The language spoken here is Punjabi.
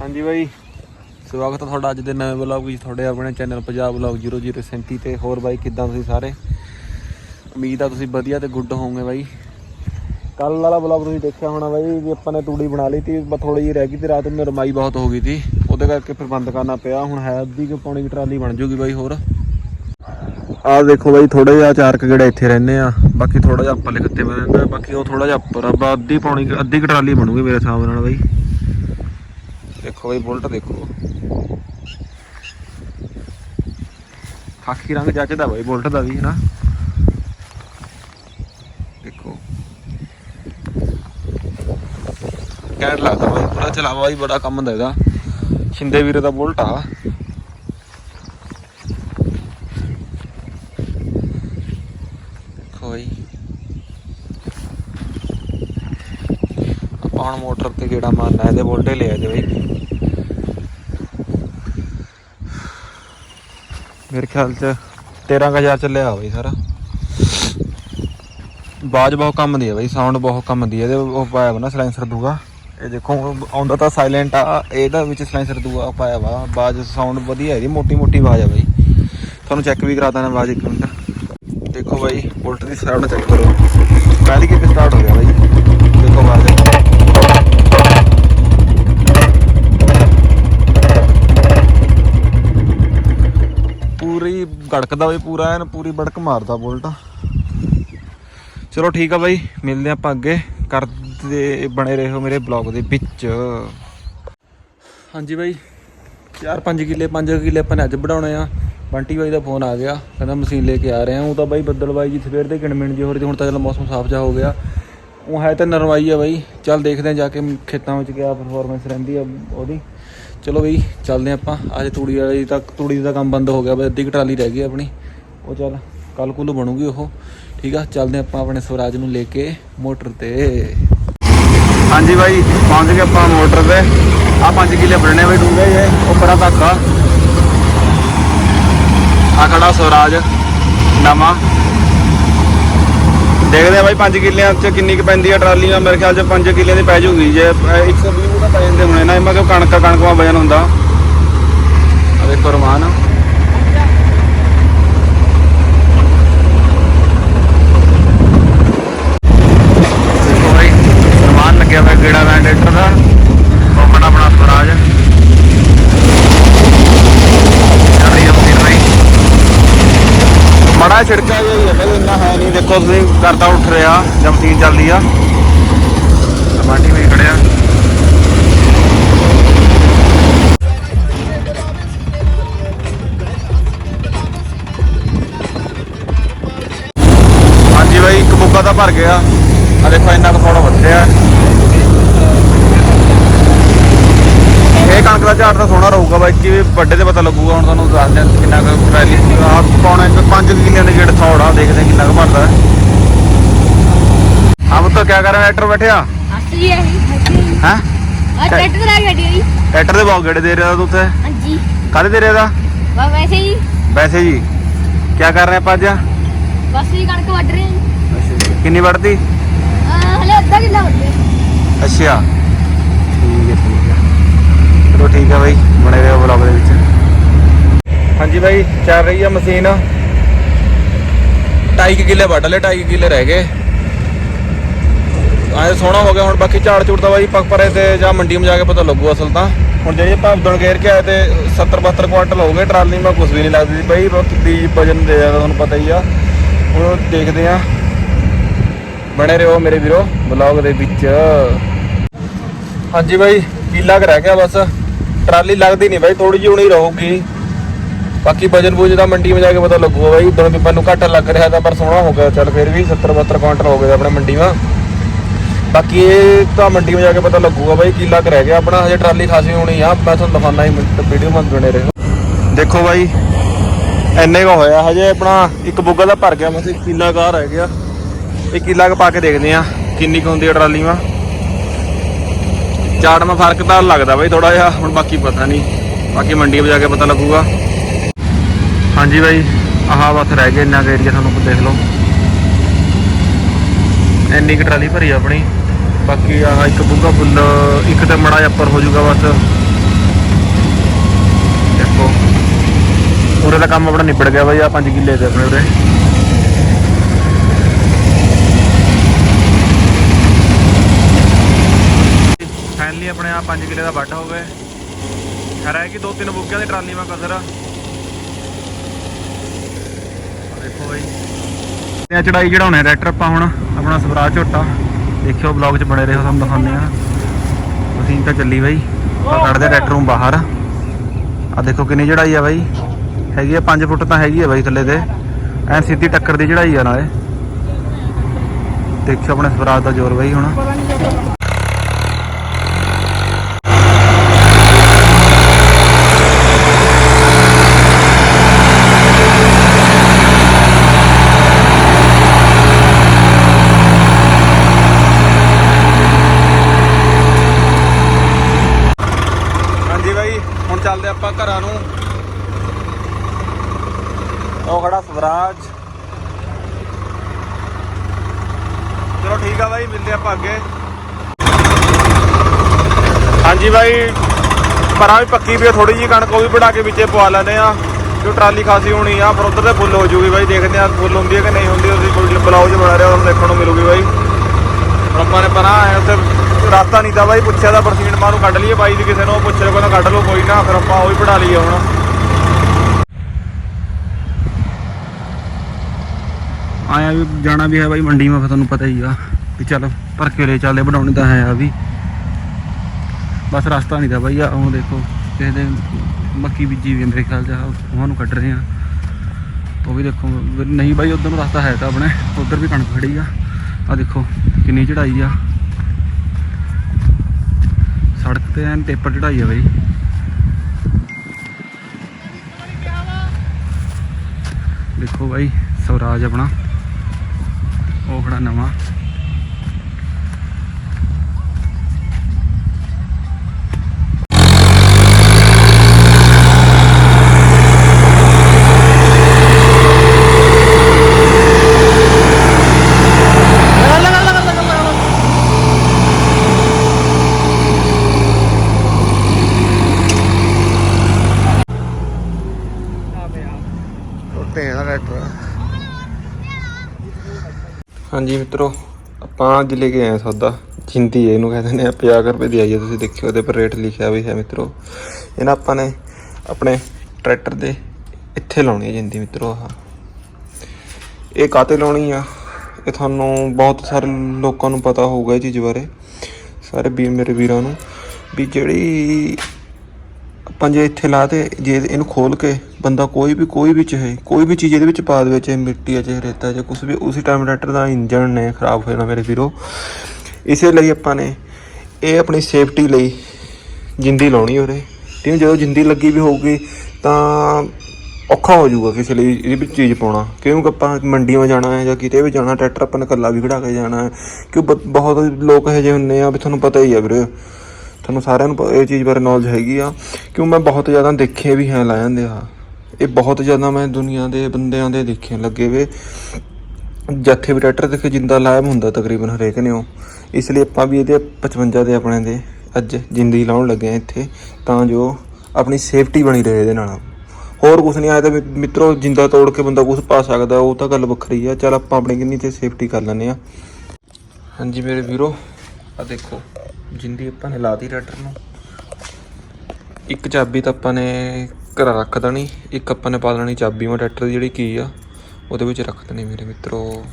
ਹਾਂਜੀ ਬਾਈ। ਸਵਾਗਤ ਹੈ ਤੁਹਾਡਾ ਅੱਜ ਦੇ ਨਵੇਂ ਵਲੌਗ ਵਿੱਚ। ਤੁਹਾਡੇ ਆਪਣੇ ਚੈਨਲ ਪੰਜਾਬ ਵਲੌਗ 0037 ਤੇ। ਹੋਰ ਬਾਈ, ਕਿੱਦਾਂ ਤੁਸੀਂ ਸਾਰੇ? ਉਮੀਦ ਆ ਤੁਸੀਂ ਵਧੀਆ ਤੇ ਗੁੱਡ ਹੋਵੋਗੇ ਬਾਈ। ਕੱਲ ਵਾਲਾ ਵਲੌਗ ਤੁਸੀਂ ਦੇਖਿਆ ਹੋਣਾ ਬਾਈ ਵੀ ਆਪਾਂ ਨੇ ਤੂੜੀ ਬਣਾ ਲਈ ਤੀ, ਬਸ ਥੋੜੀ ਜਿਹੀ ਰਹਿ ਗਈ ਤੇ, ਰਾਤ ਨੂੰ ਰਮਾਈ ਬਹੁਤ ਹੋ ਗਈ ਤੀ। ਉਹਦੇ ਕਰਕੇ ਫਿਰ ਬੰਦ ਕਰਨਾ ਪਿਆ। ਹੁਣ ਹੈ ਅੱਧੀ ਕਿ ਪੌਣੀ ਕੁ ਟਰਾਲੀ ਬਣ ਜੂਗੀ ਬਾਈ ਹੋਰ। ਆਹ ਦੇਖੋ ਬਾਈ ਥੋੜੇ ਜਿਹਾ ਚਾਰ ਕੁ ਗੇੜੇ ਇੱਥੇ ਰਹਿੰਦੇ ਆ। ਬਾਕੀ ਥੋੜਾ ਜਿਹਾ ਆਪਾਂ ਲਿਖਤੇ ਮੈਂ ਰਹਿੰਦਾ ਬਾਕੀ ਉਹ ਥੋੜਾ ਜਿਹਾ ਉੱਪਰ ਆ। ਬਾ ਅੱਧੀ ਪੌਣੀ ਅੱਧੀ ਕੁ ਟਰਾਲੀ ਬਣੂਗੀ ਮੇਰੇ ਹਿਸਾਬ ਨਾਲ ਬਾਈ। ਦੇਖੋ ਬਾਈ ਬੁਲਟ ਦੇਖੋ। ਖਾਕੀ ਰੰਗ ਜੱਚਦਾ ਬਾਈ ਬੁਲਟ ਦਾ ਵੀ, ਹਨਾ? ਦੇਖੋ। ਕਹਿਣ ਲੱਗਦਾ ਬਾਈ ਪੂਰਾ ਚਲਾਵਾ ਬਾਈ ਬੜਾ ਕੰਮ ਹੁੰਦਾ ਇਹਦਾ। ਸ਼ਿੰਦੇ ਵੀਰੇ ਦਾ ਬੁਲਟ ਆ। ਦੇਖੋ ਬਾਈ। ਆਪਾਂ ਹੁਣ ਮੋਟਰ ਤੇ ਗੇੜਾ ਮਾਰਨਾ, ਇਹਦੇ ਬੁਲਟੇ ਲਿਆ ਆਦੇ ਬਾਈ। ਮੇਰੇ ਖਿਆਲ ਚ 13000 ਚੱਲਿਆ ਬਈ ਸਾਰਾ। ਬਾਜ ਬਹੁਤ ਕੰਮ ਦੀ ਹੈ ਬਈ ਸਾਊਂਡ ਬਹੁਤ ਕੰਮ ਦੀ ਹੈ ਇਹਦੇ ਉਹ ਪਾਇਆ ਵਾ ਨਾ ਸਲਾਈਸਰ ਦੂਗਾ। ਇਹ ਦੇਖੋ, ਆਉਂਦਾ ਤਾਂ ਸਾਇਲੈਂਟ ਆ, ਇਹਦਾ ਵਿੱਚ ਸਲਾਈਸਰ ਦੂਗਾ ਪਾਇਆ ਵਾ ਬਾਜ ਸਾਊਂਡ ਵਧੀਆ ਹੈ ਜੀ ਮੋਟੀ ਮੋਟੀ ਆਵਾਜ਼ ਆ ਬਈ। ਤੁਹਾਨੂੰ ਚੈੱਕ ਵੀ ਕਰਾ ਦਾਂ ਆਵਾਜ਼ ਇੱਕ ਮਿੰਟ। ਦੇਖੋ ਬਾਈ ਬੁਲਟ ਦੀ ਸਾਊਂਡ ਚੈੱਕ ਕਰੋ। ਪਹਿਲੀ ਕਿੱਥੇ ਸਟਾਰਟ ਹੋ ਗਿਆ ਬਾਈ ਦੇਖੋ ਆਵਾਜ਼ ਪੂਰੀ ਗੜਕਦਾ ਬਈ ਪੂਰਾ ਐਨ ਪੂਰੀ ਬੜਕ ਮਾਰਦਾ ਬੁਲਟ। ਚਲੋ ਠੀਕ ਆ ਬਾਈ ਮਿਲਦੇ ਆਪਾਂ ਅੱਗੇ। ਕਰਦੇ ਬਣੇ ਰਹੋ ਮੇਰੇ ਬਲੌਗ ਦੇ ਵਿੱਚ। ਹਾਂਜੀ ਬਾਈ 4-5 ਕਿੱਲੇ 5 ਕਿੱਲੇ ਆਪਾਂ ਨੇ ਅੱਜ ਵਢਾਉਣੇ ਆ। ਬੰਟੀ ਬਾਈ ਦਾ ਫੋਨ ਆ ਗਿਆ ਕਹਿੰਦਾ ਮਸ਼ੀਨ ਲੈ ਕੇ ਆ ਰਹੇ। ਆ ਉਹ ਤਾਂ ਬਾਈ ਬੱਦਲ ਬਾਈ ਜੀ ਸਵੇਰ ਦੇ ਕਿਣਮਿਣ ਜੀ ਹੋ ਰਹੀ ਸੀ, ਹੁਣ ਤਾਂ ਚਲ ਮੌਸਮ ਸਾਫ਼ ਜਾ ਹੋ ਗਿਆ। ਉਹ ਹੈ ਤਾਂ ਨਰਵਾਈ ਆ ਬਾਈ। ਚੱਲ ਦੇਖਦੇ ਆ ਜਾ ਕੇ ਖੇਤਾਂ ਵਿੱਚ ਕਿਆ ਪਰਫਾਰਮੈਂਸ ਰਹਿੰਦੀ ਆ ਉਹਦੀ। ਚਲੋ ਬਈ, ਚੱਲਦੇ ਆਪਾਂ। ਅੱਜ ਤੂੜੀ ਵਾਲੀ ਤਾਂ ਤੂੜੀ ਦਾ ਕੰਮ ਬੰਦ ਹੋ ਗਿਆ ਬਈ ਅੱਧੀ ਕੁ ਟਰਾਲੀ ਰਹਿ ਗਈ ਆਪਣੀ। ਉਹ ਚੱਲ ਕੱਲ ਕੁੱਲ ਬਣੂਗੀ ਉਹ। ਠੀਕ ਆ, ਚੱਲਦੇ ਆਪਾਂ ਆਪਣੇ ਸਵਰਾਜ ਨੂੰ ਲੈ ਕੇ ਮੋਟਰ ਤੇ। ਹਾਂਜੀ ਬਾਈ, ਪਹੁੰਚ ਗਏ ਆਪਾਂ ਮੋਟਰ ਤੇ। ਆ 5 ਕਿਲੇ ਬਣਨੇ ਬਈ ਡੂੰਘੇ ਜੇ ਉੱਪਰਾਂ ਤੱਕ ਆ ਆ ਖੜਾ ਸਵਰਾਜ, ਨਵਾਂ। ਦੇਖਦੇ ਆ ਬਾਈ 5 ਕਿੱਲਿਆਂ ਚ ਕਿੰਨੀ ਕੁ ਪੈਂਦੀ ਆ ਟਰਾਲੀ? ਮੇਰੇ ਖਿਆਲ ਚ 5 ਕਿੱਲਿਆਂ ਦੀ ਪੈ ਜੂਗੀ। ਜੇ, ਅਹ 120 ਤਾਂ ਪੈ ਜਾਂਦੇ ਹੋਣੇ ਨਾ ਇਹਨਾਂ ਕਿਉਂ ਕਣਕ ਕਣਕ ਵਜਨ ਹੁੰਦਾ। ਆ ਦੇਖੋ ਰਮਾਨ ਦੇਖੋ ਬਾਈ ਰਮਾਨ ਲੱਗਿਆ ਹੋਇਆ ਗੇੜਾ ਵੈਂਡੇਟਰ ਦਾ ਉਹ ਬੜਾ ਬੜਾ ਸਵਰਾਜ ਚੱਲ ਰਹੀ ਆ ਮਸ਼ੀਨ ਬਾਈ ਮੜਾ ਛਿੜਕਾ ਜਿਹਾ ਹੀ ਹੈ ਪਹਿਲੇ ਇੰਨਾ ਹੈ ਨਹੀਂ। ਦੇਖੋ ਤੁਸੀਂ ਕਰਦਾ ਉੱਠ ਰਿਹਾ ਜਾਂ ਮਸ਼ੀਨ ਚੱਲਦੀ ਆ। ਟਮਾਟੀ ਵੀ ਖੜਿਆ। ਹਾਂਜੀ ਬਾਈ, ਇੱਕ ਬੁੱਗਾ ਤਾਂ ਭਰ ਗਿਆ। ਆ ਦੇਖੋ, ਇੰਨਾ ਕੁ ਥੋੜਾ ਵੱਧਿਆ। ਇਹ ਕਣਕ ਦਾ ਝਾੜ ਤਾਂ ਸੋਹਣਾ ਰਹੂਗਾ ਬਾਈ ਕਿ ਵੱਡੇ ਤੇ ਪਤਾ ਲੱਗੂਗਾ ਹੁਣ ਤੁਹਾਨੂੰ ਦੱਸ ਦਿਆਂ ਕਿੰਨਾ ਕੁ ਟਰੈਲੀ ਆ ਪੌਣਾ ਇੱਕ 5 ਕਿੱਲਿਆਂ ਦੇ ਗੇੜ ਥੋੜਾ ਦੇਖਦੇ ਕਿੰਨਾ ਕੁ ਭਰਦਾ ਆ ਬੁੱਤ ਕੀ ਕਰ ਰਿਹਾ? ਟਰੈਕਟਰ ਬੈਠਿਆ? ਹੱਸੀ ਹੈ। ਹੱਸੀ ਹੈ ਟਰੈਕਟਰ ਆ ਗੱਡੀ ਹੋਈ ਟਰੈਕਟਰ ਦੇ ਬਹੁਤ ਗੇੜੇ ਦੇ ਰਿਹਾ ਤੂੰ ਉੱਥੇ। ਹਾਂਜੀ। ਕਾਹਦੇ ਦੇ ਰਿਹਾ ਦਾ ਵਾ ਵੈਸੇ ਹੀ ਵੈਸੇ ਜੀ। ਕੀ ਕਰ ਰਹੇ ਆਪਾਂ ਅੱਜ ਬਸ ਹੀ ਕਣਕ ਵੱਢ ਰਹੇ ਹਾਂ ਕਿੰਨੀ ਵੜਦੀ ਆ ਹਲੇ ਅੱਧਾ ਕਿੱਲਾ ਵੱਢ ਰਿਹਾ ਅੱਛਾ। ਚਲੋ ਠੀਕ ਹੈ ਬਾਈ, ਬਣੇ ਰਹੋ ਵਲੌਗ ਦੇ ਵਿੱਚ। ਹਾਂਜੀ ਬਾਈ, ਚੱਲ ਰਹੀ ਆ ਮਸ਼ੀਨ। 2.5 ਕਿੱਲੇ ਵੱਢ ਲਏ 2.5 ਕਿੱਲੇ ਰਹਿ ਗਏ। ਆਏ ਸੋਹਣਾ ਹੋ ਗਿਆ, ਹੁਣ ਬਾਕੀ ਝਾੜ ਝੂੜ ਤਾਂ ਬਾਈ ਪਰੇ ਤੇ ਜਾਂ ਮੰਡੀ ਵਿੱਚ ਕੇ ਪਤਾ ਲੱਗੂ ਅਸਲ ਤਾਂ। ਹੁਣ ਜਿਹੜੀ ਆਪਾਂ ਉਦਣ ਗੇਰ ਕੇ ਆਏ ਤੇ 70 72 ਕੁਆਂਟਲ ਹੋ ਗਏ, ਟਰਾਲੀ ਮੈਂ ਕੁਝ ਵੀ ਨਹੀਂ ਲੱਗਦੀ ਬਾਈ ਬਾਕੀ ਬੀਜ ਵਜਨ ਦੇ ਜਾਂਦਾ ਤੁਹਾਨੂੰ ਪਤਾ ਹੀ ਆ। ਹੁਣ ਦੇਖਦੇ ਆ ਬਣੇ ਰਹੋ ਮੇਰੇ ਵੀਰੋ ਵਲੌਗ ਦੇ ਵਿੱਚ। ਹਾਂਜੀ ਬਾਈ, ਕੀਲਾ ਕੁ ਰਹਿ ਗਿਆ ਬਸ। ਟਰਾਲੀ ਲੱਗਦੀ ਨਹੀਂ ਬਾਈ ਥੋੜੀ ਜਿਹੀ ਹੁਣੀ ਰਹੂਗੀ। ਬਾਕੀ ਵਜਨ ਬੂਝ ਦਾ ਮੰਡੀ ਵਿੱਚ ਜਾ ਕੇ ਪਤਾ ਲੱਗੂਗਾ ਬਾਈ ਉਦੋਂ ਵੀ ਮੈਨੂੰ ਘੱਟ ਲੱਗ ਰਿਹਾ ਤਾਂ ਪਰ ਸੋਹਣਾ ਹੋ ਗਿਆ, ਚੱਲ ਫਿਰ ਵੀ 70 72 ਕੁਆਂਟਲ ਹੋ ਗਏ ਆਪਣੇ ਮੰਡੀ ਵਿੱਚ। ਬਾਕੀ ਇਹ ਤਾਂ ਮੰਡੀ ਵਿੱਚ ਜਾ ਕੇ ਪਤਾ ਲੱਗੂਗਾ ਬਾਈ ਕੀਲਾ ਕੁ ਰਹਿ ਗਿਆ ਆਪਣਾ ਹਜੇ ਟਰਾਲੀ ਖਾਸੀ ਹੋਣੀ ਆ, ਮੈਂ ਤੁਹਾਨੂੰ ਦਿਖਾਉਣਾ ਹੀ ਵੀਡੀਓ ਮਤ ਬਣੇ ਰਹੋ। ਦੇਖੋ ਬਾਈ, ਇੰਨੇ ਕੋ ਹੋਇਆ, ਹਜੇ ਆਪਣਾ ਇੱਕ ਬੁੱਗਾ ਦਾ ਭਰ ਗਿਆ, ਮਸੇ ਕੀਲਾ ਕਾ ਰਹਿ ਗਿਆ। ਇਹ ਕੀਲਾ ਕ ਪਾ ਕੇ ਦੇਖਦੇ ਆ ਕਿੰਨੀ ਕੁ ਹੁੰਦੀ ਆ ਟਰਾਲੀ ਮਾ ਚਾਟ ਚਾੜਨ ਫ਼ਰਕ ਤਾਂ ਲੱਗਦਾ ਬਾਈ ਥੋੜਾ ਜਿਹਾ, ਹੁਣ ਬਾਕੀ ਪਤਾ ਨਹੀਂ। ਬਾਕੀ ਮੰਡੀ ਜਾ ਕੇ ਪਤਾ ਲੱਗੂਗਾ। ਹਾਂਜੀ ਬਾਈ, ਆਹ ਬਸ ਰਹਿ ਗਏ ਇੰਨਾ ਏਰੀਆ ਤੁਹਾਨੂੰ ਦੇਖ ਲਓ। ਇੰਨੀ ਕਿ ਟਰਾਲੀ ਭਰੀ ਆਪਣੀ। ਬਾਕੀ ਆਹ ਇੱਕ ਬੁੱਗਾ ਫੁੱਲ ਇੱਕ ਤੇ ਮੜਾ ਉੱਪਰ ਹੋ ਜਾਊਗਾ ਬਸ। ਦੇਖੋ। ਉਰੇ ਦਾ ਕੰਮ ਆਪਣਾ ਨਿਬੜ ਗਿਆ ਬਾਈ ਆ 5 ਕਿੱਲੇ ਦੇ ਆਪਣੇ ਉਰੇ। ਆਪਣੇ ਆ 5 ਕਿੱਲੇ ਦਾ ਵੱਟ ਹੋ ਗਏ ਖਰਾ ਹੈ ਕਿ ਦੋ ਤਿੰਨ ਬੁੱਕਿਆਂ ਦੀ ਟਰਾਲੀ ਮਾ ਕਸਰ ਆ। ਦੇਖੋ ਬਾਈ। ਤੇ ਚੜਾਈ ਚੜਾਉਣੇ ਟਰੈਕਟਰ ਆਪਾਂ ਹੁਣ ਆਪਣਾ ਸਵਰਾਜ ਝੋਟਾ। ਦੇਖਿਓ ਬਲੌਗ 'ਚ ਬਣੇ ਰਹੋ ਤੁਹਾਨੂੰ ਦਿਖਾਉਂਦੇ ਆ ਮਸ਼ੀਨ ਤਾਂ ਚੱਲੀ ਬਾਈ। ਆ ਕੱਢਦੇ ਟਰੈਕਟਰ ਨੂੰ ਬਾਹਰ। ਆ ਦੇਖੋ ਕਿੰਨੀ ਚੜਾਈ ਆ ਬਾਈ। ਹੈਗੀ ਆ 5 ਫੁੱਟ ਤਾਂ ਹੈਗੀ ਆ ਬਾਈ ਥੱਲੇ ਤੇ। ਐ ਸਿੱਧੀ ਟੱਕਰ ਦੀ ਚੜਾਈ ਆ ਨਾਲੇ। ਦੇਖਿਓ ਆਪਣੇ ਸਵਰਾਜ ਦਾ ਜ਼ੋਰ ਬਾਈ ਹੁਣ ਹਾਂਜੀ ਬਾਈ ਹੁਣ ਚੱਲਦੇ ਆਪਾਂ ਘਰਾਂ ਨੂੰ। ਉਹ ਖੜਾ ਸਵਰਾਜ। ਚਲੋ ਠੀਕ ਆ ਬਾਈ, ਮਿਲਦੇ ਆਪਾਂ ਅੱਗੇ। ਹਾਂਜੀ ਬਾਈ ਪਰਾਂ ਵੀ ਪੱਕੀ ਵੀ ਥੋੜੀ ਜੀ ਕਣਕ ਉਹ ਵੀ ਬਣਾ ਕੇ ਵਿੱਚੇ ਪਵਾ ਲੈਂਦੇ ਆ ਜੋ ਟਰਾਲੀ ਖਾਸੀ ਹੋਣੀ ਆ, ਪਰ ਉਧਰ ਤੇ ਫੁੱਲ ਹੋ ਜੂਗੀ ਬਾਈ, ਦੇਖਦੇ ਆ ਫੁੱਲ ਹੁੰਦੀ ਹੈ ਕਿ ਨਹੀਂ ਹੁੰਦੀ, ਉਹਦੀ ਕੋਈ ਬਣਾ ਰਿਹਾ, ਉਹਨੂੰ ਦੇਖਣ ਨੂੰ ਮਿਲੂਗੀ ਬਾਈ। ਹੁਣ ਆਪਾਂ ਨੇ ਪਰਾਂ ਆਏ ਉੱਥੇ ਰਸਤਾ ਨਹੀਂ ਤਾਂ ਬਾਈ ਪੁੱਛਿਆ ਤਾਂ ਬਰਸੀਨ ਮਾਂ ਨੂੰ ਕੱਢ ਲਈਏ ਬਾਈ ਦੀ ਕਿਸੇ ਨੂੰ, ਉਹ ਪੁੱਛ ਲਿਓ ਕਹਿੰਦਾ ਕੱਢ ਲਓ, ਕੋਈ ਨਾ, ਫਿਰ ਆਪਾਂ ਉਹ ਹੀ ਪੜਾ ਲਈਏ ਹੁਣ। ਆਇਆ ਵੀ ਜਾਣਾ ਵੀ ਹੈ ਬਾਈ, ਮੰਡੀ ਮਾ, ਫਿਰ ਤੁਹਾਨੂੰ ਪਤਾ ਹੀ ਆ ਵੀ ਚੱਲ ਭਰ ਕੇ ਲੈ ਚੱਲਦੇ, ਬਣਾਉਣੀ ਤਾਂ ਹੈ ਆ ਵੀ। ਬਸ ਰਸਤਾ ਨਹੀਂ ਦਾ ਬਾਈ ਆ ਹੁਣ ਦੇਖੋ, ਕਿਸੇ ਦੇ ਮੱਕੀ ਬੀਜੀ ਵੀ ਮੇਰੇ ਖਿਆਲ ਚ, ਆਹ ਉਹਨਾਂ ਨੂੰ ਕੱਢ ਰਹੇ ਆ। ਉਹ ਵੀ ਦੇਖੋ, ਨਹੀਂ ਬਾਈ, ਉਧਰ ਨੂੰ ਰਸਤਾ ਹੈ ਤਾਂ ਆਪਣੇ, ਉਧਰ ਵੀ ਕਣਕ ਖੜੀ ਆ। ਆ ਦੇਖੋ, ਕਿੰਨੀ ਚੜਾਈ ਆ। ਸੜਕ ਤੇ ਐਨ ਟੇਪਰ ਚੜਾਈ ਆ ਬਾਈ। ਦੇਖੋ ਬਾਈ ਸਵਰਾਜ ਆਪਣਾ। ਉਹ ਖੜਾ ਨਵਾਂ ਟੁੱਟੇ ਦਾ ਟਰੈਕਟਰ ਹਾਂਜੀ ਮਿੱਤਰੋ, ਆਪਾਂ ਅੱਜ ਲੈ ਕੇ ਆਏ ਹਾਂ ਸੌਦਾ। ਜਿੰਦੀ ਹੈ, ਇਹਨੂੰ ਕਹਿੰਦੇ ਨੇ 50 ਰੁਪਏ ਦੀ ਆਈ ਹੈ, ਤੁਸੀਂ ਦੇਖਿਓ ਉਹਦੇ ਪਰ ਰੇਟ ਲਿਖਿਆ ਵੀ ਹੈ ਮਿੱਤਰੋ। ਇਹ ਨਾ ਆਪਾਂ ਨੇ ਆਪਣੇ ਟਰੈਕਟਰ ਦੇ ਇੱਥੇ ਲਾਉਣੀ ਹੈ ਜਿੰਦੀ ਮਿੱਤਰੋ ਆਹ। ਇਹ ਕਾਤੇ ਲਾਉਣੀ ਆ? ਇਹ ਤੁਹਾਨੂੰ ਬਹੁਤ ਸਾਰੇ ਲੋਕਾਂ ਨੂੰ ਪਤਾ ਹੋਊਗਾ ਇਹ ਚੀਜ਼ ਬਾਰੇ। ਸਾਰੇ ਵੀ ਮੇਰੇ ਵੀਰਾਂ ਨੂੰ ਵੀ ਜਿਹੜੀ ਆਪਾਂ ਜੇ ਇੱਥੇ ਲਾ ਤੇ ਜੇ ਇਹਨੂੰ ਖੋਲ ਕੇ ਬੰਦਾ ਕੋਈ ਵੀ ਕੋਈ ਵੀ ਚਾਹੇ, ਕੋਈ ਵੀ ਚੀਜ਼ ਇਹਦੇ ਵਿੱਚ ਪਾ ਦੇਵੇ, ਚਾਹੇ ਮਿੱਟੀ ਹੈ ਚਾਹੇ ਰੇਤਾ ਜਾਂ ਕੁਝ ਵੀ, ਉਸੇ ਟਾਈਮ ਟਰੈਕਟਰ ਦਾ ਇੰਜਨ ਨੇ, ਖਰਾਬ ਹੋ ਜਾਣਾ ਮੇਰੇ ਵੀਰੋ। ਇਸੇ ਲਈ ਆਪਾਂ ਨੇ ਇਹ ਆਪਣੀ ਸੇਫਟੀ ਲਈ ਜਿੰਦੀ ਲਾਉਣੀ ਉਰੇ। ਠੀਕ ਜਦੋਂ ਜਿੰਦੀ ਲੱਗੀ ਵੀ ਹੋਊਗੀ ਤਾਂ ਔਖਾ ਹੋ ਜਾਊਗਾ ਕਿਸੇ ਲਈ ਇਹਦੇ ਵਿੱਚ ਚੀਜ਼ ਪਾਉਣਾ। ਕਿਉਂਕਿ ਆਪਾਂ ਮੰਡੀਆਂ ਜਾਣਾ ਹੈ ਜਾਂ ਕਿਤੇ ਵੀ ਜਾਣਾ, ਟਰੈਕਟਰ ਆਪਾਂ ਨੇ ਇਕੱਲਾ ਵੀ ਖੜਾ ਕੇ ਜਾਣਾ ਹੈ। ਕਿਉਂ? ਬ- ਬਹੁਤ ਲੋਕ ਇਹੋ ਜਿਹੇ ਹੁੰਦੇ ਆ ਵੀ ਤੁਹਾਨੂੰ ਪਤਾ ਹੀ ਆ ਵੀਰੇ। ਤੁਹਾਨੂੰ ਸਾਰਿਆਂ ਨੂੰ ਇਹ ਚੀਜ਼ ਬਾਰੇ ਨੌਲੇਜ ਹੈਗੀ ਆ, ਕਿਉਂ ਮੈਂ ਬਹੁਤ ਜ਼ਿਆਦਾ ਦੇਖੇ ਵੀ ਹੈ ਲਾ ਜਾਂਦੇ ਆ। ਇਹ ਬਹੁਤ ਜ਼ਿਆਦਾ ਮੈਂ ਦੁਨੀਆ ਦੇ ਬੰਦਿਆਂ ਦੇ ਦੇਖੇ ਲੱਗੇ ਵੇ। ਜੱਥੇ ਵੀ ਟਰੈਕਟਰ ਦੇਖੇ, ਜਿੰਦਾ ਲਾਇਮ ਹੁੰਦਾ ਤਕਰੀਬਨ ਹਰੇਕ ਨੇ ਉਹ। ਇਸ ਲਈ ਆਪਾਂ ਵੀ ਇਹਦੇ 55 ਦੇ ਆਪਣੇ ਦੇ ਅੱਜ ਜ਼ਿੰਦਗੀ ਲਾਉਣ ਲੱਗੇ ਆ ਇੱਥੇ, ਤਾਂ ਜੋ ਆਪਣੀ ਸੇਫਟੀ ਬਣੀ ਰਹੇ ਇਹਦੇ ਨਾਲ। ਹੋਰ ਕੁਝ ਨਹੀਂ ਆਇਆ ਤਾਂ ਮਿ- ਮਿੱਤਰੋ, ਜਿੰਦਾ ਤੋੜ ਕੇ ਬੰਦਾ ਕੁਝ ਪਾ ਸਕਦਾ, ਉਹ ਤਾਂ ਗੱਲ ਵੱਖਰੀ ਆ। ਚਲ ਆਪਾਂ ਆਪਣੀ ਕਿੰਨੀ ਤੇ ਸੇਫਟੀ ਕਰ ਲੈਂਦੇ ਆ। ਹਾਂਜੀ ਮੇਰੇ ਵੀਰੋ ਆ ਦੇਖੋ। ਜਿੰਦੀ ਆਪਾਂ ਨੇ ਲਾਤੀ ਟਰੈਕਟਰ ਨੂੰ। ਇੱਕ ਚਾਬੀ ਤਾਂ ਆਪਾਂ ਨੇ ਘਰ ਰੱਖ ਦੇਣੀ, ਇੱਕ ਆਪਾਂ ਨੇ ਪਾ ਲੈਣੀ ਚਾਬੀ ਮੈਂ ਟਰੈਕਟਰ ਦੀ ਜਿਹੜੀ ਕੀ ਆ, ਉਹਦੇ ਵਿੱਚ ਰੱਖ ਦੇਣੀ ਮੇਰੇ ਮਿੱਤਰੋ।